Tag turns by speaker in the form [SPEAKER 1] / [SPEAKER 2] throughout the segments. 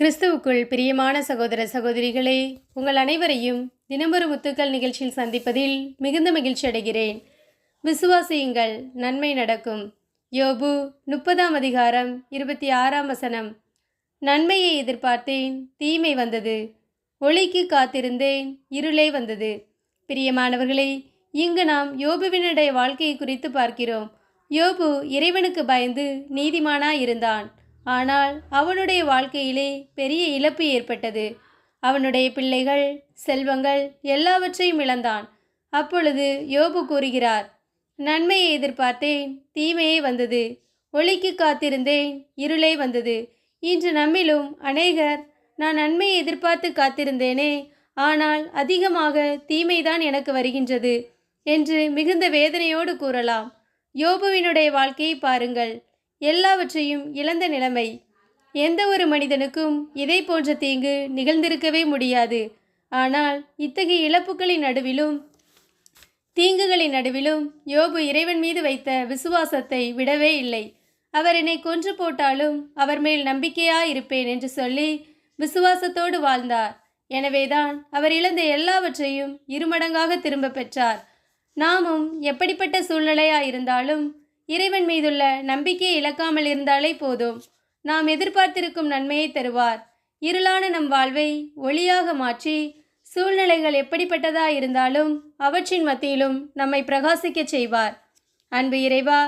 [SPEAKER 1] கிறிஸ்துவுக்குள் பிரியமான சகோதர சகோதரிகளே உங்கள் அனைவரையும் தினமொரு முத்துக்கள் நிகழ்ச்சியில் சந்திப்பதில் மிகுந்த மகிழ்ச்சி அடைகிறேன். விசுவாசியுங்கள் நன்மை நடக்கும். யோபு முப்பதாம் அதிகாரம் இருபத்தி ஆறாம் வசனம். நன்மையை எதிர்பார்த்தேன் தீமை வந்தது. ஒளிக்கு காத்திருந்தேன் இருளே வந்தது. பிரியமானவர்களே இங்கு நாம் யோபுவினுடைய வாழ்க்கையை குறித்து பார்க்கிறோம். யோபு இறைவனுக்கு பயந்து நீதிமானாய் இருந்தான். ஆனால் அவனுடைய வாழ்க்கையிலே பெரிய இழப்பு ஏற்பட்டது. அவனுடைய பிள்ளைகள் செல்வங்கள் எல்லாவற்றையும் இழந்தான். அப்பொழுது யோபு கூறுகிறார் நன்மையை எதிர்பார்த்தேன் தீமையே வந்தது. ஒளிக்கு காத்திருந்தேன் இருளே வந்தது. இன்று நம்மிலும் அநேகர் நான் நன்மையை எதிர்பார்த்து காத்திருந்தேனே ஆனால் அதிகமாக தீமைதான் எனக்கு வருகின்றது என்று மிகுந்த வேதனையோடு கூறலாம். யோபுவினுடைய வாழ்க்கையை பாருங்கள். எல்லாவற்றையும் இழந்த நிலைமை. எந்த ஒரு மனிதனுக்கும் இதை போன்ற தீங்கு நிகழ்ந்திருக்கவே முடியாது. ஆனால் இத்தகைய இழப்புகளின் நடுவிலும் தீங்குகளின் நடுவிலும் யோபு இறைவன் மீது வைத்த விசுவாசத்தை விடவே இல்லை. அவர் என்னை கொன்று போட்டாலும் அவர் மேல் நம்பிக்கையாயிருப்பேன் என்று சொல்லி விசுவாசத்தோடு வாழ்ந்தார். எனவேதான் அவர் இழந்த எல்லாவற்றையும் இருமடங்காக திரும்ப பெற்றார். நாமும் எப்படிப்பட்ட சூழ்நிலையாயிருந்தாலும் இறைவன் மீதுள்ள நம்பிக்கையை இழக்காமல் இருந்தாலே போதும். நாம் எதிர்பார்த்திருக்கும் நன்மையை தருவார். இருளான நம் வாழ்வை ஒளியாக மாற்றி சூழ்நிலைகள் எப்படிப்பட்டதா இருந்தாலும் அவற்றின் மத்தியிலும் நம்மை பிரகாசிக்கச் செய்வார். அன்பு இறைவா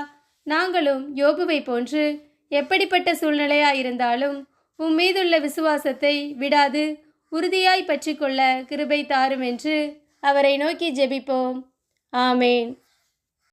[SPEAKER 1] நாங்களும் யோபுவை போன்று எப்படிப்பட்ட சூழ்நிலையா இருந்தாலும் உம் மீதுள்ள விசுவாசத்தை விடாது உறுதியாய் பற்றிக்கொள்ள கிருபை தாரும் என்று அவரை நோக்கி ஜெபிப்போம். ஆமேன்.